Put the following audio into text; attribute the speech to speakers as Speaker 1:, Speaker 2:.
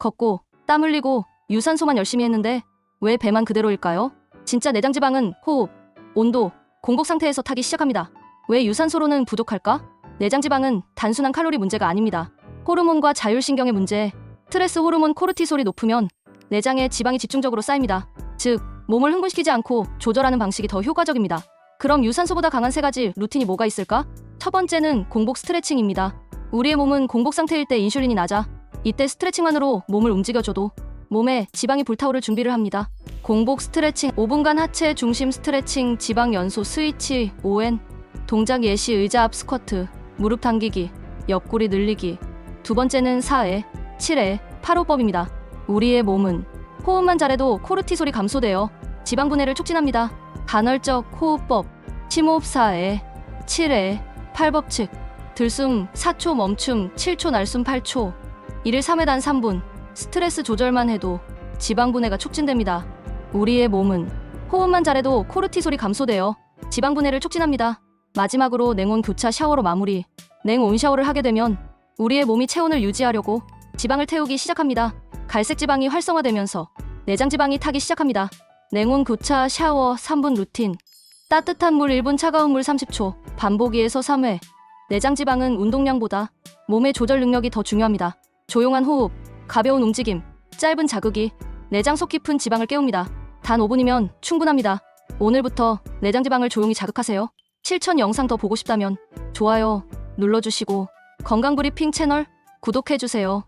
Speaker 1: 걷고 땀 흘리고 유산소만 열심히 했는데 왜 배만 그대로일까요? 진짜 내장 지방은 호흡, 온도, 공복 상태에서 타기 시작합니다. 왜 유산소로는 부족할까? 내장 지방은 단순한 칼로리 문제가 아닙니다. 호르몬과 자율신경의 문제, 스트레스 호르몬 코르티솔이 높으면 내장에 지방이 집중적으로 쌓입니다. 즉, 몸을 흥분시키지 않고 조절하는 방식이 더 효과적입니다. 그럼 유산소보다 강한 세 가지 루틴이 뭐가 있을까? 첫 번째는 공복 스트레칭입니다. 우리의 몸은 공복 상태일 때 인슐린이 낮아 이때 스트레칭만으로 몸을 움직여줘도 몸에 지방이 불타오를 준비를 합니다. 공복 스트레칭 5분간 하체 중심 스트레칭 지방 연소 스위치 5N 동작 예시 의자 앞 스쿼트 무릎 당기기 옆구리 늘리기 두 번째는 4회 7회 8호법입니다. 우리의 몸은 호흡만 잘해도 코르티솔이 감소되어 지방 분해를 촉진합니다. 간헐적 호흡법 심호흡 4회 7회 8법칙 들숨 4초 멈춤 7초 날숨 8초 1일 3회 단 3분 스트레스 조절만 해도 지방 분해가 촉진됩니다. 우리의 몸은 호흡만 잘해도 코르티솔이 감소되어 지방 분해를 촉진합니다. 마지막으로 냉온 교차 샤워로 마무리. 냉온 샤워를 하게 되면 우리의 몸이 체온을 유지하려고 지방을 태우기 시작합니다. 갈색 지방이 활성화되면서 내장 지방이 타기 시작합니다. 냉온 교차 샤워 3분 루틴. 따뜻한 물 1분 차가운 물 30초. 반복기에서 3회. 내장 지방은 운동량보다 몸의 조절 능력이 더 중요합니다. 조용한 호흡, 가벼운 움직임, 짧은 자극이 내장 속 깊은 지방을 깨웁니다. 단 5분이면 충분합니다. 오늘부터 내장 지방을 조용히 자극하세요. 실천 영상 더 보고 싶다면 좋아요 눌러주시고 건강 브리핑 채널 구독해주세요.